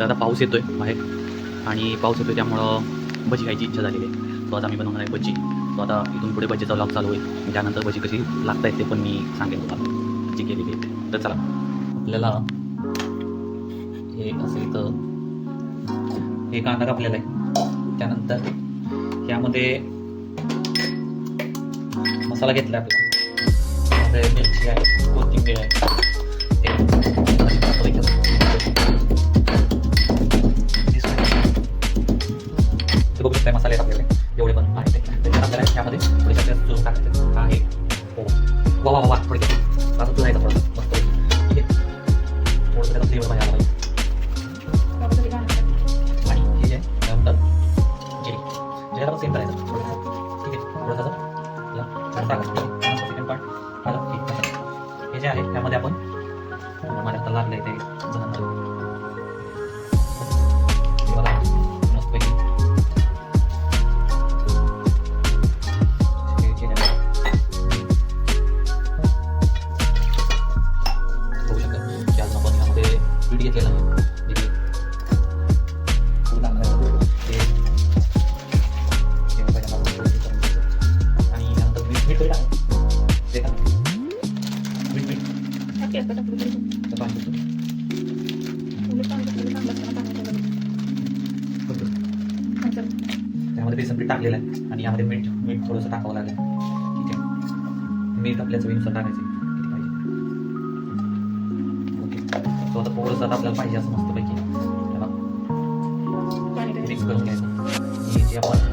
तर आता पाऊस येतोय बाहेर. आणि पाऊस येतोय त्यामुळं भजी खायची इच्छा झालेली आहे. तो आता मी बनवणार आहे भजी तो आता इथून पुढे भजीचा लॉक चालू होईल. त्यानंतर भजी कशी लागता येते पण मी सांगेन तुम्हाला. जी केलेली आहे तर चला. आपल्याला हे असेल तर हे कांदा कापलेला आहे. त्यानंतर यामध्ये मसाला घेतला आपला मिरची आहे कोथिंबीर आहे. ते त्यामध्ये बेसन पीठ टाकलेलं आहे आणि यामध्ये मीठ मीठ थोडंसं टाकावं लागेल. ठीक आहे. मीठ आपल्या चवीनुसार टाकायचं किती पाहिजे? ओके. तो आता आपल्याला पाहिजे असं मस्तपैकी. त्याला मिक्स करून घ्यायचं. ही जी आपण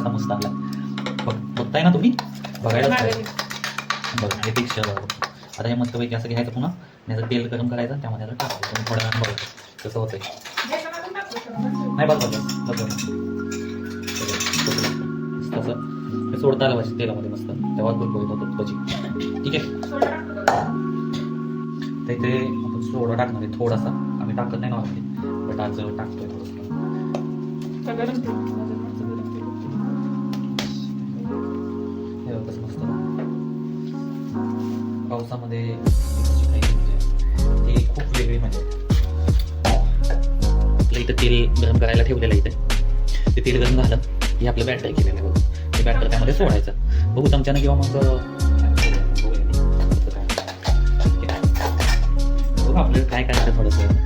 कसा मस्त आला बघ बघताय ना तुम्ही? बघायला बघा. हे टेक्स्चर आता हे मस्तपैकी असं घ्यायचं पुन्हा आणि याचं तेल गरम करायचं त्यामध्ये आता टाकायचं तुम्ही थोड्या वेळानं बघायचं कसं होतंय. नाही बघ बघ बघ तसं. ते सोडता आलं पाहिजे तेलामध्ये मस्त. तेव्हा कुरकुरीत होतं भजी ठीक आहे? तर इथे आपण सोडा टाकणार आहे थोडासा. आम्ही टाकत नाही नॉर्मली बट आज टाकतोय थोडंसं. पावसामध्ये म्हणजे ती खूप वेगळी म्हणजे आपलं इथं तेल गरम करायला ठेवलेलं इथे. ते तेल गरम झालं की आपलं बॅटर केलेलं आहे बघू. ते बॅटर त्यामध्ये सोडायचं. बघू चमच्यानं किंवा मग आपल्याला काय करायचं थोडंसं.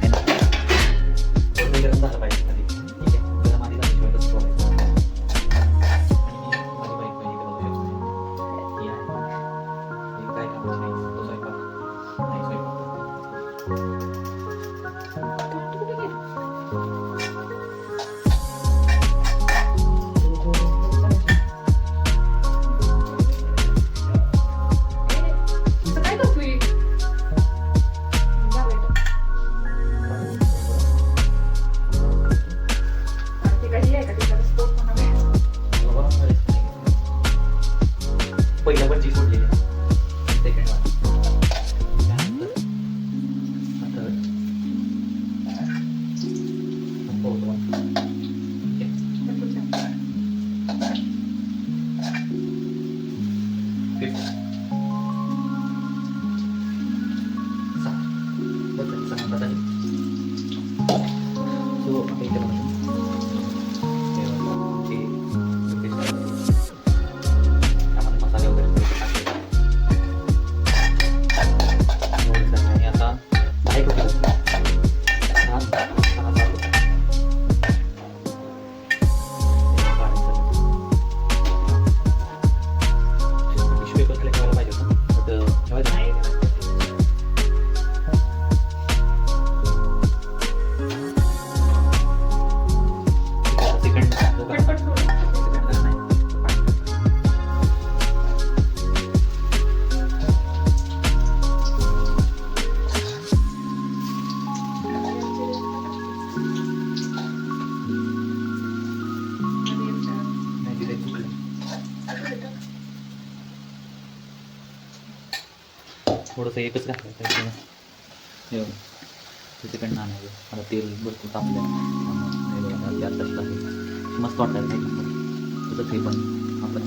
थोडंसं एकच घातलं त्याच्यामुळे हे बघा. तिकडनं आणायचं आता तेल भरपूर तापलं टाकलं. मस्त वाटतं नाही तसंच हे पण आपण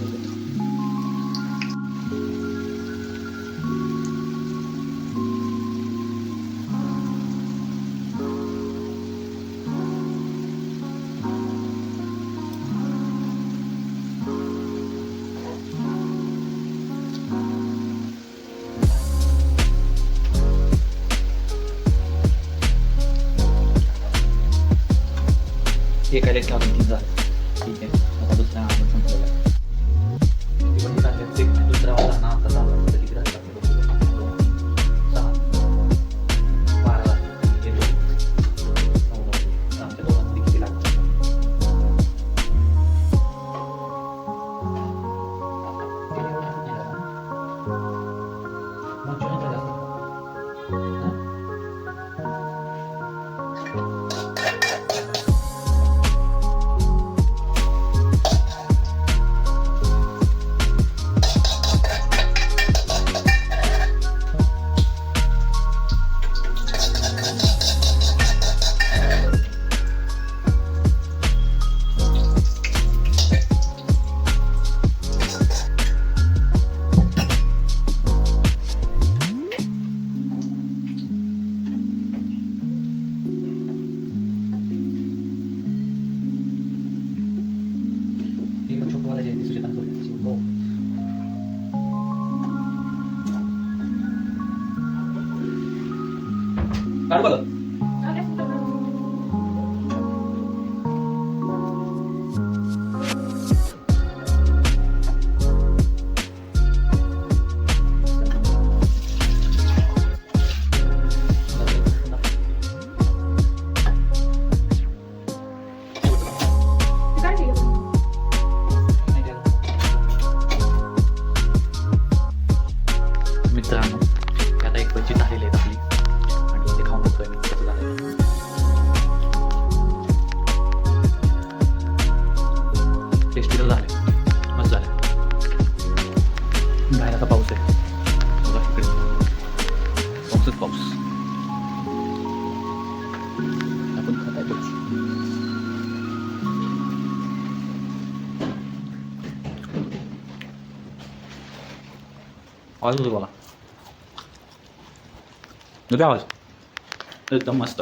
एका लेखा आपण तीन झालं ठीक आहे आता दुसरा आपण संपलेला आहे. पण टाकले दुसरा वाला ना आता झाला तर किती सहा बारा हे दोन. आमच्या दोघांमध्ये किती लागतात छोटं वाला जे आहे ते सूर्यकांत सूर्य आवाज होतो बघा आवाज एकदम मस्त